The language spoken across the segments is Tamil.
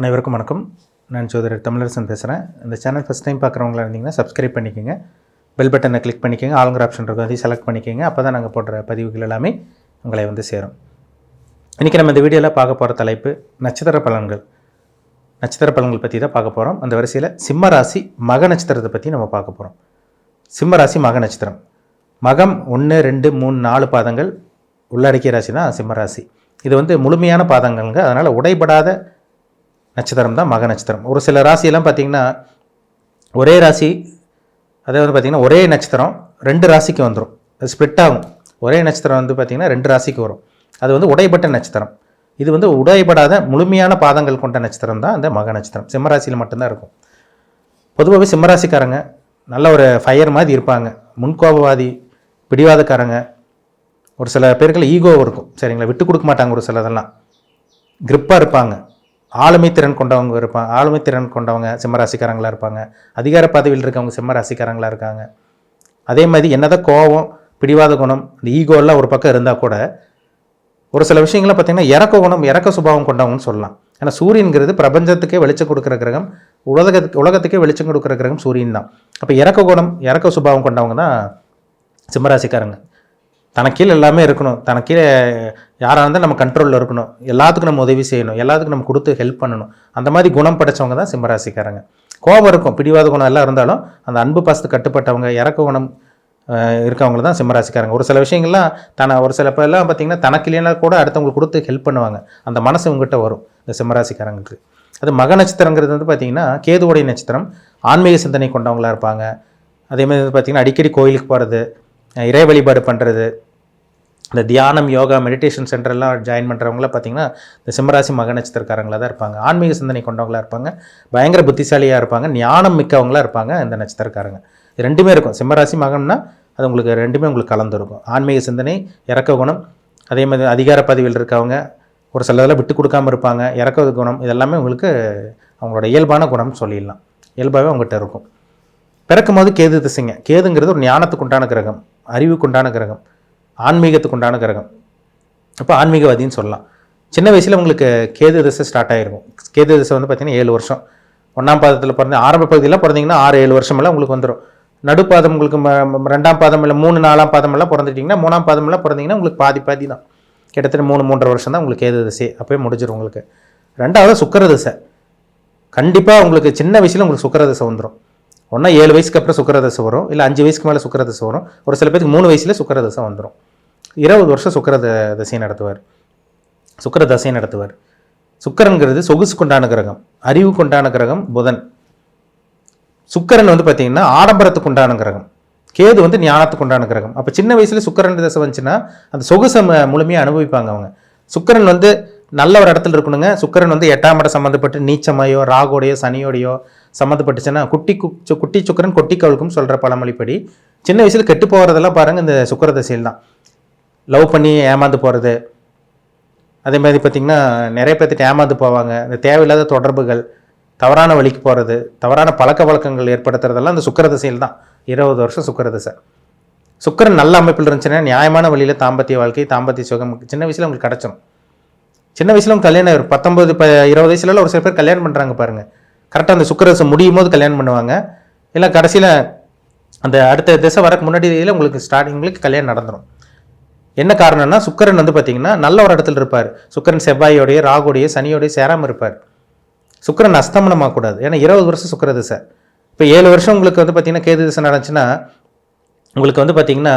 அனைவருக்கும் வணக்கம். நான் சோதரர் தமிழரசன் பேசுகிறேன் இந்த சேனல் ஃபஸ்ட் டைம் பார்க்குறவங்களா இருந்தீங்கன்னா சப்ஸ்கிரைப் பண்ணிக்கோங்க. பெல் பட்டனை கிளிக் பண்ணிக்கோங்க. ஆளுங்கிற ஆப்ஷன் இருக்கும். அதையும் செலக்ட் பண்ணிக்கோங்க. அப்போ தான் நாங்கள் போடுற பதிவுகள் எல்லாமே உங்களை வந்து சேரும். இன்றைக்கி நம்ம இந்த வீடியோவில் பார்க்க போகிற தலைப்பு நட்சத்திர பலன்கள். நட்சத்திர பலன்கள் பற்றி தான் பார்க்க போகிறோம் அந்த வரிசையில் சிம்ம ராசி மக நட்சத்திரத்தை பற்றி நம்ம பார்க்க போகிறோம் சிம்ம ராசி மக நட்சத்திரம். மகம் ஒன்று ரெண்டு மூணு நாலு பாதங்கள் உள்ளடக்கிய ராசி தான் சிம்ம ராசி. இது வந்து முழுமையான பாதங்கள்ங்க. அதனால் உடைபடாத நட்சத்திரம் தான் மக நட்சத்திரம். ஒரு சில ராசியெல்லாம் பார்த்திங்கன்னா ஒரே ராசி அதே வந்து பார்த்திங்கன்னா ஒரே நட்சத்திரம் ரெண்டு ராசிக்கு வந்துடும் அது ஸ்ப்ளிட் ஆகும். ஒரே நட்சத்திரம் வந்து பார்த்திங்கன்னா ரெண்டு ராசிக்கு வரும். அது வந்து உடைப்பட்ட நட்சத்திரம். இது வந்து உடைபடாத முழுமையான பாதங்கள் கொண்ட நட்சத்திரம் தான் அந்த மக நட்சத்திரம். சிம்மராசியில் மட்டும்தான் இருக்கும். பொதுவாகவே சிம்மராசிக்காரங்க நல்ல ஒரு ஃபயர் மாதிரி இருப்பாங்க. முன்கோபவாதி பிடிவாதக்காரங்க. ஒரு சில பேருக்குள்ள ஈகோ இருக்கும். சரிங்களா? விட்டு கொடுக்க மாட்டாங்க ஒரு சிலதெல்லாம். கிரிப்பாக இருப்பாங்க. ஆளுமை திறன் கொண்டவங்க இருப்பாங்க ஆளுமை திறன் கொண்டவங்க சிம்மராசிக்காரங்களா இருப்பாங்க. அதிகார பதவியில் இருக்கவங்க சிம்மராசிக்காரங்களா இருக்காங்க. அதே மாதிரி என்னதான் கோபம் பிடிவாத குணம் இந்த ஈகோலாம் ஒரு பக்கம் இருந்தால் கூட ஒரு சில விஷயங்களை பார்த்திங்கன்னா இறக்க குணம் இறக்க சுபாவம் கொண்டவங்கன்னு சொல்லலாம். ஏன்னா சூரியன்கிறது பிரபஞ்சத்துக்கே வெளிச்சம் கொடுக்குற கிரகம் உலகத்துக்கு உலகத்துக்கே வெளிச்சம் கொடுக்குற கிரகம் சூரியன் தான். அப்போ இறக்க குணம் இறக்க சுபாவம் கொண்டவங்க தான் சிம்மராசிக்காரங்க. தனக்கீழ் எல்லாமே இருக்கணும். தனக்கீழே யாராக இருந்தால் நம்ம கண்ட்ரோலில் இருக்கணும். எல்லாத்துக்கும் நம்ம உதவி செய்யணும். எல்லாத்துக்கும் நம்ம கொடுத்து ஹெல்ப் பண்ணணும். அந்த மாதிரி குணம் படைச்சவங்க தான் சிம்மராசிக்காரங்க. கோபம் இருக்கும். பிடிவாத குணம் எல்லாம் இருந்தாலும் அந்த அன்பு பாசத்து கட்டுப்பட்டவங்க இறக்க குணம் இருக்கவங்க தான் சிம்மராசிக்காரங்க. ஒரு சில விஷயங்கள்லாம் தன ஒரு சில பேர்லாம் பார்த்தீங்கன்னா தனக்கு இல்லைனா கூட அடுத்தவங்களுக்கு கொடுத்து ஹெல்ப் பண்ணுவாங்க. அந்த மனசு உங்ககிட்ட வரும். இந்த சிம்மராசிக்காரங்களுக்கு. அது மக நட்சத்திரங்கிறது வந்து பார்த்திங்கன்னா கேதுவுடைய நட்சத்திரம் ஆன்மீக சிந்தனை கொண்டவங்களா இருப்பாங்க. அதே மாதிரி வந்து பார்த்தீங்கன்னா அடிக்கடி கோயிலுக்கு போகிறது இறை வழிபாடு பண்ணுறது இந்த தியானம் யோகா மெடிடேஷன் சென்டர்லாம் ஜாயின் பண்ணுறவங்கள பார்த்தீங்கன்னா இந்த சிம்மராசி மக நட்சத்திரக்காரங்களாக தான் இருப்பாங்க. ஆன்மீக சிந்தனை கொண்டவங்களா இருப்பாங்க. பயங்கர புத்திசாலியாக இருப்பாங்க. ஞானம் மிக்கவங்களா இருப்பாங்க இந்த நட்சத்திரக்காரங்க. ரெண்டுமே இருக்கும். சிம்மராசி மகம்னா அது உங்களுக்கு ரெண்டுமே உங்களுக்கு கலந்துருக்கும். ஆன்மீக சிந்தனை இறக்க குணம் அதே மாதிரி அதிகார பதவியில் இருக்கவங்க ஒரு சிலதெல்லாம் விட்டு கொடுக்காம இருப்பாங்க. இறக்க குணம் இதெல்லாமே உங்களுக்கு அவங்களோட இயல்பான குணம்னு சொல்லிடலாம். இயல்பாகவே அவங்ககிட்ட இருக்கும். பிறக்கும் போது கேது திசைங்க. கேதுங்கிறது ஒரு ஞானத்துக்கு உண்டான கிரகம். அறிவுக்கு உண்டான கிரகம் ஆன்மீகத்துக்கு உண்டான கிரகம். அப்போ ஆன்மீகவாதின்னு சொல்லலாம். சின்ன வயசில் உங்களுக்கு கேது திசை ஸ்டார்ட் ஆகிருக்கும் கேது திசை வந்து பார்த்திங்கன்னா ஏழு வருஷம். ஒன்றாம் பாதத்தில் பிறந்த ஆரம்ப பகுதியில் பிறந்தீங்கன்னா ஆறு ஏழு வருஷமெல்லாம் உங்களுக்கு வந்துடும் நடுப்பாதம் உங்களுக்கு ம- ரெண்டாம் பாதம் இல்லை மூணு நாலாம் பாதமெல்லாம் பிறந்துட்டிங்கன்னா மூணாம் பாதமெல்லாம் பிறந்தீங்கன்னா உங்களுக்கு பாதி பாதி தான். கிட்டத்தட்ட மூணு மூன்றரை வருஷம் தான் உங்களுக்கு கேது திசை அப்போயே முடிஞ்சிடும் உங்களுக்கு. ரெண்டாவது சுக்கர திசை. கண்டிப்பாக உங்களுக்கு சின்ன வயசில் உங்களுக்கு சுக்கர திசை வந்துடும் ஒன்றா ஏழு வயசுக்கு அப்புறம் சுக்கரதசை வரும் இல்லை அஞ்சு வயசுக்கு மேலே சுக்கரதசை வரும். ஒரு சில பேருக்கு மூணு வயசில் சுக்கரதசை வந்துடும் இருபது வருஷம் சுக்கிர த- தசையை நடத்துவார். சுக்கிர தசையை நடத்துவார். சுக்கிரன்கிறது சொகுசுக்குண்டான கிரகம் அறிவு கொண்டான கிரகம் புதன். சுக்கிரன் வந்து பார்த்தீங்கன்னா ஆடம்பரத்துக்கு உண்டான கிரகம். கேது வந்து ஞானத்துக்கு உண்டான கிரகம். அப்போ சின்ன வயசில் சுக்கிரன் தசை வந்துச்சுன்னா அந்த சொகுசை முழுமையாக அனுபவிப்பாங்க அவங்க. சுக்கிரன் வந்து நல்ல ஒரு இடத்துல இருக்கணுங்க. சுக்கிரன் வந்து எட்டாம் இடம் சம்மந்தப்பட்டு நீச்சமாயோ ராகோடையோ சனியோடையோ சம்மந்தப்பட்டுச்சுன்னா குட்டி கு சு- குட்டி சுக்கிரன் கொட்டி கவுளுக்கும் சொல்கிற பழமொழிப்படி. சின்ன வயசில் கெட்டு போகிறதெல்லாம் பாருங்கள் இந்த சுக்கர தசையில் தான். லவ் பண்ணி ஏமாந்து போகிறது அதே மாதிரி பார்த்திங்கன்னா நிறைய பேர்த்துட்டு ஏமாந்து போவாங்க. இந்த தேவையில்லாத தொடர்புகள் தவறான வழிக்கு போகிறது தவறான பழக்க வழக்கங்கள் ஏற்படுத்துறதெல்லாம் அந்த சுக்கர திசையில் தான். இருபது வருஷம் சுக்கர திசை. சுக்கரன் நல்ல அமைப்பில் இருந்துச்சுன்னா நியாயமான வழியில் தாம்பத்திய வாழ்க்கை தாம்பத்திய சுகம் சின்ன வயசில் உங்களுக்கு கிடச்சிடும் சின்ன வயசுல அவங்க கல்யாணம் ஆயிரும். பத்தொன்பது இப்போ இருபது வயசுலலாம் ஒரு சில பேர் கல்யாணம் பண்ணுறாங்க பாருங்கள் கரெக்டாக அந்த சுக்கிர முடியும் போது கல்யாணம் பண்ணுவாங்க. இல்லை கடைசியில் அந்த அடுத்த திசை வரக்கு முன்னாடியில் உங்களுக்கு ஸ்டார்டிங்களுக்கு கல்யாணம் நடந்துடும் என்ன காரணம்னா சுக்கிரன் வந்து பார்த்தீங்கன்னா நல்ல ஒரு இடத்துல இருப்பார். சுக்கரன் செவ்வாயோடைய ராகுடைய சனியோடைய சேராமல் இருப்பார். சுக்கரன் அஸ்தமனமாகக்கூடாது. ஏன்னா இருபது வருஷம் சுக்கிர திசை. இப்போ ஏழு வருஷம் உங்களுக்கு வந்து பார்த்தீங்கன்னா கேது திசை நடந்துச்சுன்னா உங்களுக்கு வந்து பார்த்தீங்கன்னா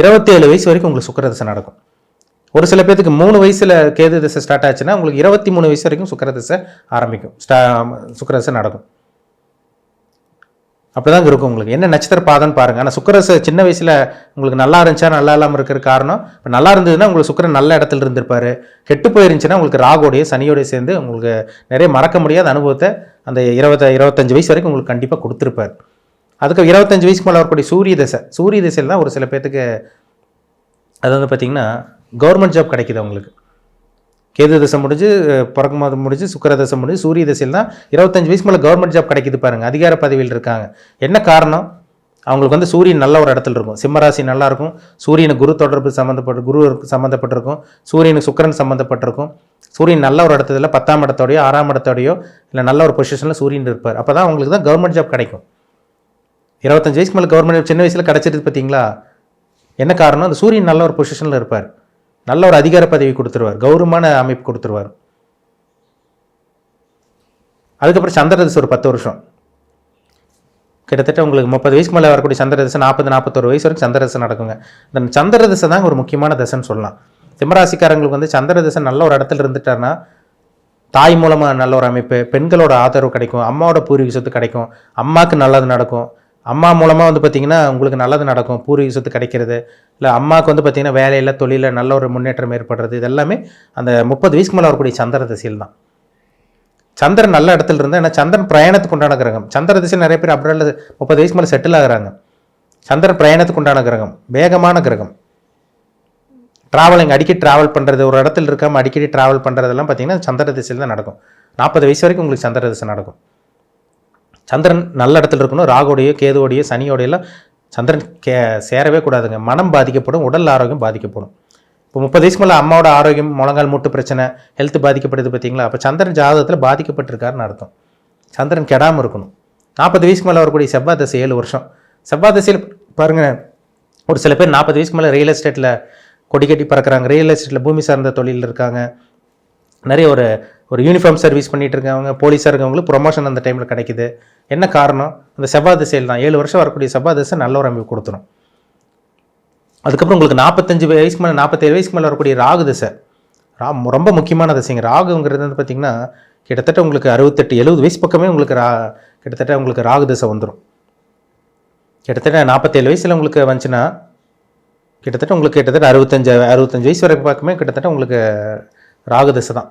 இருபத்தேழு வயசு வரைக்கும் உங்களுக்கு சுக்கிர திசை நடக்கும். ஒரு சில பேத்துக்கு மூணு வயசில் கேது திசை ஸ்டார்ட் ஆச்சுன்னா உங்களுக்கு இருபத்தி மூணு வயசு வரைக்கும் சுக்கர திசை ஆரம்பிக்கும். ஸ்டா சுக்கிர திசை நடக்கும். அப்படிதான் இருக்கும் உங்களுக்கு. என்ன நட்சத்திர பாதம்னு பாருங்க. ஆனால் சுக்கரசை சின்ன வயசில் உங்களுக்கு நல்லா இருந்துச்சா நல்லா இல்லாமல் இருக்கிற காரணம் இப்போ நல்லா இருந்ததுன்னா உங்களுக்கு சுக்கரன் நல்ல இடத்துல இருந்திருப்பாரு. கெட்டு போயிருந்துச்சுன்னா உங்களுக்கு ராகோடைய சனியோடைய சேர்ந்து உங்களுக்கு நிறைய மறக்க முடியாத அனுபவத்தை அந்த இருபத்த இருபத்தஞ்சு வயசு வரைக்கும் உங்களுக்கு கண்டிப்பாக கொடுத்துருப்பார். அதுக்கு இருபத்தஞ்சு வயசுக்கு மேலே வரக்கூடிய சூரிய தசை சூரிய தசையில் தான் ஒரு சில பேர்த்துக்கு அது வந்து பார்த்திங்கன்னா கவர்மெண்ட் ஜாப் கிடைக்குது அவங்களுக்கு. கேது தசை முடிஞ்சு அஹ், பிறக்கும் முடிஞ்சு சுக்கர தசை முடிஞ்சு சூரிய தசையில் தான் இருபத்தஞ்சு வயசு மேலே கவர்மெண்ட் ஜாப் கிடைக்கிது பாருங்கள் அதிகார பதவியில் இருக்காங்க. என்ன காரணம்? அவங்களுக்கு வந்து சூரியன் நல்ல ஒரு இடத்துல இருக்கும். சிம்மராசி நல்லாயிருக்கும் சூரியன் சூரியனுக்கு குரு தொடர்பு சம்மந்தப்பட்ட குரு சம்மந்தப்பட்டிருக்கும் சூரியனுக்கு சுக்கிரன் சம்மந்தப்பட்டிருக்கும் சூரியன் நல்ல ஒரு இடத்துல பத்தாம் இடத்தோடையோ ஆறாம் இடத்தோடையோ இல்லை நல்ல ஒரு பொசிஷனில் சூரியன் இருப்பார். அப்போ தான் அவங்களுக்கு தான் கவர்மெண்ட் ஜாப் கிடைக்கும். இருபத்தஞ்சு வயசுக்கு மேலே கவர்மெண்ட் சின்ன வயசில் கிடச்சிருது பார்த்தீங்களா என்ன காரணம்? அந்த சூரியன் நல்ல ஒரு பொசிஷனில் இருப்பார். நல்ல ஒரு அதிகார பதவி கொடுத்துருவார் கௌரவமான அமைப்பு கொடுத்துருவார். அதுக்கப்புறம் சந்திரதசை ஒரு பத்து வருஷம். கிட்டத்தட்ட உங்களுக்கு முப்பது வயசுக்கு மேலே வரக்கூடிய சந்திரதசை நாற்பது நாற்பத்தொரு வயசு வரைக்கும் சந்திரதசை நடக்குங்க. இந்த சந்திரதசை தான் ஒரு முக்கியமான தசைன்னு சொல்லலாம். சிம்மராசிக்காரங்களுக்கு வந்து சந்திரதசை நல்ல ஒரு இடத்துல இருந்துட்டாருன்னா தாய் மூலமாக நல்ல ஒரு அமைப்பு பெண்களோட ஆதரவு கிடைக்கும் அம்மாவோட பூர்வீக சொத்து கிடைக்கும் அம்மாவுக்கு நல்லது நடக்கும். அம்மா மூலமாக வந்து பார்த்திங்கன்னா உங்களுக்கு நல்லது நடக்கும். பூர்வீக சொத்து கிடைக்கிறது. இல்லை அம்மாவுக்கு வந்து பார்த்திங்கன்னா வேலையில் தொழிலில் நல்ல ஒரு முன்னேற்றம் ஏற்படுறது. இது எல்லாமே அந்த முப்பது வயசுக்கு மேலே வரக்கூடிய சந்திர திசையில் தான். சந்திரன் நல்ல இடத்துல இருந்தால் ஏன்னா சந்திரன் பிரயாணத்துக்கு உண்டான கிரகம். சந்திர திசை நிறைய பேர் அப்படியே முப்பது வயசுக்கு மேலே செட்டில் ஆகிறாங்க. சந்திரன் பிரயாணத்துக்கு உண்டான கிரகம். வேகமான கிரகம். ட்ராவலிங் அடிக்கடி ட்ராவல் பண்ணுறது ஒரு இடத்துல இருக்காமல் அடிக்கடி ட்ராவல் பண்ணுறதெல்லாம் பார்த்தீங்கன்னா சந்திர திசையில் தான் நடக்கும். நாற்பது வயசு வரைக்கும் உங்களுக்கு சந்திர திசை நடக்கும். சந்திரன் நல்ல இடத்துல இருக்கணும். ராகுடையோ கேதுவோடையோ சனியோடையெல்லாம் சந்திரன் கே சேரவே கூடாதுங்க. மனம் பாதிக்கப்படும் உடல் ஆரோக்கியம் பாதிக்கப்படும். இப்போ முப்பது வயசுக்கு மேலே அம்மாவோட ஆரோக்கியம் முழங்கால் மூட்டு பிரச்சனை ஹெல்த் பாதிக்கப்படுது பார்த்தீங்களா? அப்போ சந்திரன் ஜாதகத்தில் பாதிக்கப்பட்டிருக்காருன்னு அர்த்தம். சந்திரன் கெடாமல் இருக்கணும். நாற்பது வயசுக்கு மேலே வரக்கூடிய செவ்வாய் தசை ஏழு வருஷம். செவ்வாய் தசையில் பாருங்கள் ஒரு சில பேர் நாற்பது வயசுக்கு மேலே ரியல் எஸ்டேட்டில் கொடி கட்டி பறக்கிறாங்க. ரியல் எஸ்டேட்டில் பூமி சார்ந்த தொழில் இருக்காங்க. நிறைய ஒரு ஒரு யூனிஃபார்ம் சர்வீஸ் பண்ணிட்டு இருக்கவங்க போலீஸாக இருக்கவங்களுக்கு ப்ரொமோஷன் அந்த டைமில் கிடைக்குது. என்ன காரணம்? அந்த செவ்வாய் திசையில் தான். ஏழு வருஷம் வரக்கூடிய செவ்வாய் திசை நல்ல ஒரு அமைப்பு கொடுத்துரும். அதுக்கப்புறம் உங்களுக்கு நாற்பத்தஞ்சு வயசுக்கு மேலே நாற்பத்தேழு வயசுக்கு மேலே வரக்கூடிய ராகு திசை. ரா ரொம்ப முக்கியமான திசைங்க. ராகுங்கிறது வந்து பார்த்திங்கன்னா கிட்டத்தட்ட உங்களுக்கு அறுபத்தெட்டு எழுபது வயசு பக்கமே உங்களுக்கு ரா கிட்டத்தட்ட உங்களுக்கு ராகு திசை வந்துடும் கிட்டத்தட்ட நாற்பத்தேழு வயசில் உங்களுக்கு வந்துச்சுன்னா கிட்டத்தட்ட உங்களுக்கு கிட்டத்தட்ட அறுபத்தஞ்சு அறுபத்தஞ்சு வயசு வரைக்கும் பார்க்குமே கிட்டத்தட்ட உங்களுக்கு ராகு திசை தான்.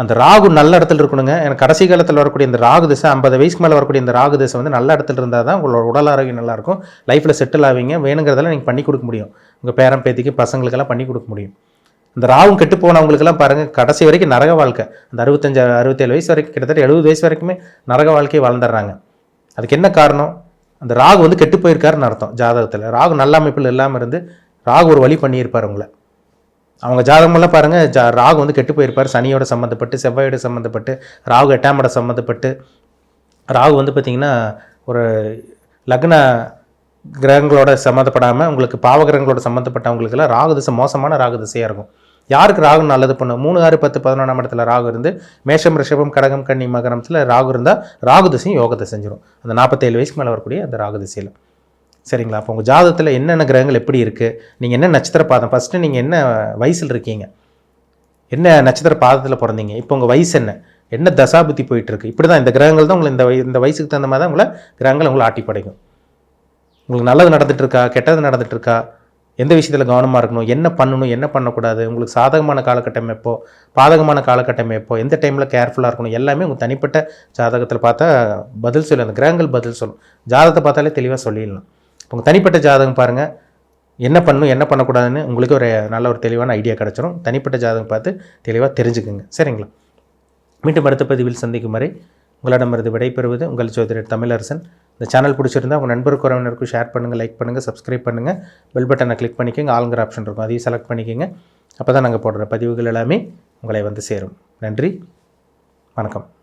அந்த ராகு நல்ல இடத்துல இருக்கணுங்க. எனக்கு கடைசி காலத்தில் வரக்கூடிய இந்த ராகு திசை ஐம்பது வயசுக்கு மேலே வரக்கூடிய இந்த ராகு திசை வந்து நல்ல இடத்துல இருந்தால் தான் உங்களோட உடல் ஆரோக்கியம் நல்லாயிருக்கும் லைஃப்பில் செட்டில் ஆவீங்க. வேணுங்கிறதெல்லாம் நீங்கள் பண்ணி கொடுக்க முடியும். உங்கள் பேரன் பேத்திக்கு பசங்களுக்கெல்லாம் பண்ணி கொடுக்க முடியும். இந்த ராகும் கெட்டு போனவங்களுக்கெல்லாம் பாருங்கள் கடைசி வரைக்கும் நரக வாழ்க்கை. அந்த அறுபத்தஞ்சு அறுபத்தேழு வயசு வரைக்கும் கிட்டத்தட்ட எழுபது வயசு வரைக்குமே நரக வாழ்க்கையை வாழ்ந்துடுறாங்க. அதுக்கு என்ன காரணம்? அந்த ராகு வந்து கெட்டு போயிருக்காருன்னு அர்த்தம் ஜாதகத்தில். ராகு நல்ல அமைப்பில் இல்லாமல் இருந்து ராகு ஒரு வழி பண்ணியிருப்பார் உங்களை. அவங்க ஜாதகமெல்லாம் பாருங்கள் ஜா ராகு வந்து கெட்டு போயிருப்பார். சனியோட சம்மந்தப்பட்டு செவ்வாயோட சம்மந்தப்பட்டு ராகு எட்டாமோட சம்மந்தப்பட்டு ராகு வந்து பார்த்திங்கன்னா ஒரு லக்ன கிரகங்களோட சம்மந்தப்படாமல் உங்களுக்கு பாவகிரகங்களோட சம்மந்தப்பட்டவங்களுக்கெல்லாம் ராகு திசை மோசமான ராகு திசையாக இருக்கும். யாருக்கு ராகு நல்லது பண்ணும் மூணு ஆறு பத்து பதினொன்றாம் இடத்துல ராகு இருந்து மேஷம் ரிஷபம் கடகம் கன்னி மகரத்தில் ராகு இருந்தால் ராகு திசையும் யோகத்தை செஞ்சிடும் அந்த நாற்பத்தேழு வயசுக்கு மேலே வரக்கூடிய அந்த ராகு திசையில். சரிங்களா? அப்போ உங்கள் ஜாதகத்தில் என்னென்ன கிரகங்கள் எப்படி இருக்குது நீங்கள் என்ன நட்சத்திர பாதம்? ஃபஸ்ட்டு நீங்கள் என்ன வயசில் இருக்கீங்க? என்ன நட்சத்திர பாதத்தில் பிறந்தீங்க? இப்போ உங்கள் வயசு என்ன? என்ன தசாபுத்தி போயிட்டுருக்கு? இப்படி தான் இந்த கிரகங்கள் தான் உங்களை இந்த வய இந்த வயசுக்கு தகுந்த மாதிரி தான் உங்களை கிரகங்கள் உங்களை ஆட்டி படைக்கும். உங்களுக்கு நல்லது நடந்துகிட்ருக்கா கெட்டது நடந்துகிட்ருக்கா எந்த விஷயத்தில் கவனமாக இருக்கணும்? என்ன பண்ணணும்? என்ன பண்ணக்கூடாது? உங்களுக்கு சாதகமான காலகட்டம் எப்போ? பாதகமான காலகட்டம் எப்போ? எந்த டைமில் கேர்ஃபுல்லாக இருக்கணும்? எல்லாமே உங்கள் தனிப்பட்ட ஜாதகத்தில் பார்த்தா பதில் சொல்லு. அந்த கிரகங்கள் பதில் சொல்லும். ஜாதகத்தை பார்த்தாலே தெளிவாக சொல்லிடலாம். உங்கள் தனிப்பட்ட ஜாதகம் பாருங்கள் என்ன பண்ணணும் என்ன பண்ணக்கூடாதுன்னு உங்களுக்கு ஒரு நல்ல ஒரு தெளிவான ஐடியா கிடச்சிரும். தனிப்பட்ட ஜாதகம் பார்த்து தெளிவாக தெரிஞ்சுக்குங்க. சரிங்களா? மீண்டும் அடுத்த பதிவில் சந்திக்கும் வரை உங்களிடமிருந்து விடைபெறுவது உங்கள் ஜோதிடர் தமிழரசன். இந்த சேனல் பிடிச்சிருந்தா உங்கள் நண்பருக்கு உறவினருக்கும் ஷேர் பண்ணுங்கள் லைக் பண்ணுங்கள் சப்ஸ்கிரைப் பண்ணுங்கள் பெல் பட்டனை கிளிக் பண்ணிக்கோங்க. ஆளுங்கிற ஆப்ஷன் இருக்கும். அதையும் செலக்ட் பண்ணிக்கோங்க. அப்போ தான் நாங்கள் போடுற பதிவுகள் எல்லாமே உங்களை வந்து சேரும். நன்றி. வணக்கம்.